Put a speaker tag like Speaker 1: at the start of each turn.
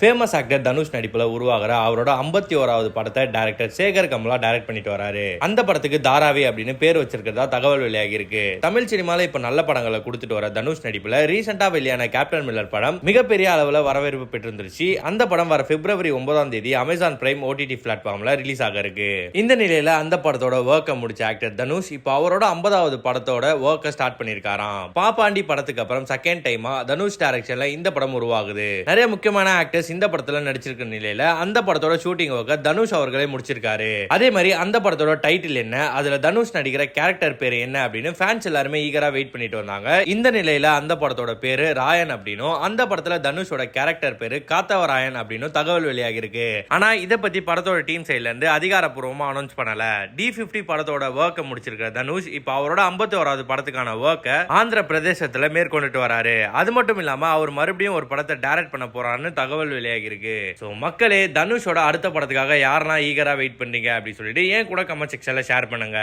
Speaker 1: Famous actor Dhanush நடிப்புல உருவாகிற அவரோட ஐம்பத்தி ஓராவது படத்தை டைரக்டர் சேகர் கமலா டைரக்ட் பண்ணிட்டு வராரு. அந்த படத்துக்கு தாராவி அப்படின்னு பேர் வச்சிருக்கிறதா தகவல் வெளியாகி இருக்கு. தமிழ் சினிமால இப்ப நல்ல படங்களை கொடுத்துட்டு வர தனுஷ் நடிப்புல ரீசெண்டா வெளியான கேப்டன் மில்லர் படம் மிகப்பெரிய அளவுல வரவேற்பு பெற்றிருந்துச்சு அந்த படம் வர பிப்ரவரி ஒன்பதாம் தேதி அமேசான் பிரைம் ஓடிடி பிளாட்ஃபார்ம்ல ரிலீஸ் ஆக இருக்கு. இந்த நிலையில அந்த படத்தோட ஒர்க்கை முடிச்ச ஆக்டர் தனுஷ் இப்போ அவரோட ஐம்பதாவது படத்தோட ஒர்க்கை ஸ்டார்ட் பண்ணிருக்காராம். பாப்பாண்டி படத்துக்கு அப்புறம் செகண்ட் டைமா தனுஷ் டைரக்ஷன்ல இந்த படம் உருவாகுது. நிறைய முக்கியமான ஆக்டர்ஸ் இந்த படத்துல நடிச்சிருக்க நிலையில அந்த படத்தோட ஷூட்டிங் ஒர்க்க தனுஷ் அவர்களே முடிச்சிருக்காரு. அதே மாதிரி அந்த படத்தோட டைட்டில் என்ன அதுல தனுஷ் நடிக்கிற கேரக்டர் பேரு என்ன அப்படின்னு ஃபேன்ஸ் எல்லாருமே ஈகரா வெயிட் பண்ணிட்டு வந்தாங்க. இந்த நிலையில அந்த படத்தோட பேரு ராயன் அப்படின்னும் அந்த படத்துல தனுஷோட கேரக்டர் பேரு காத்தவராயன் அப்படின்னு தகவல் வெளியாகி இருக்கு ஆனா இதை பத்தி படத்தோட டீம் சைட்ல இருந்து அதிகாரப்பூர்வமா அனௌன்ஸ் பண்ணல. டி பிப்டி படத்தோட ஒர்க்கை முடிச்சிருக்கிற தனுஷ் இப்போ அவரோட ஐம்பத்தி ஓராவது படத்துக்கான ஒர்க்கை ஆந்திர பிரதேசத்துல மேற்கொண்டுட்டு வராரு. அது மட்டும் இல்லாம அவர் மறுபடியும் ஒரு படத்தை டைரக்ட் பண்ண போறான்னு தகவல் வெளியாகி இருக்கு ஸோ மக்களே தனுஷோட அடுத்த படத்துக்காக யாரெல்லாம் ஈகரா வெயிட் பண்றீங்க அப்படின்னு சொல்லிட்டு ஏன் கூட கமெண்ட் செக்ஷன்ல ஷேர் பண்ணுங்க.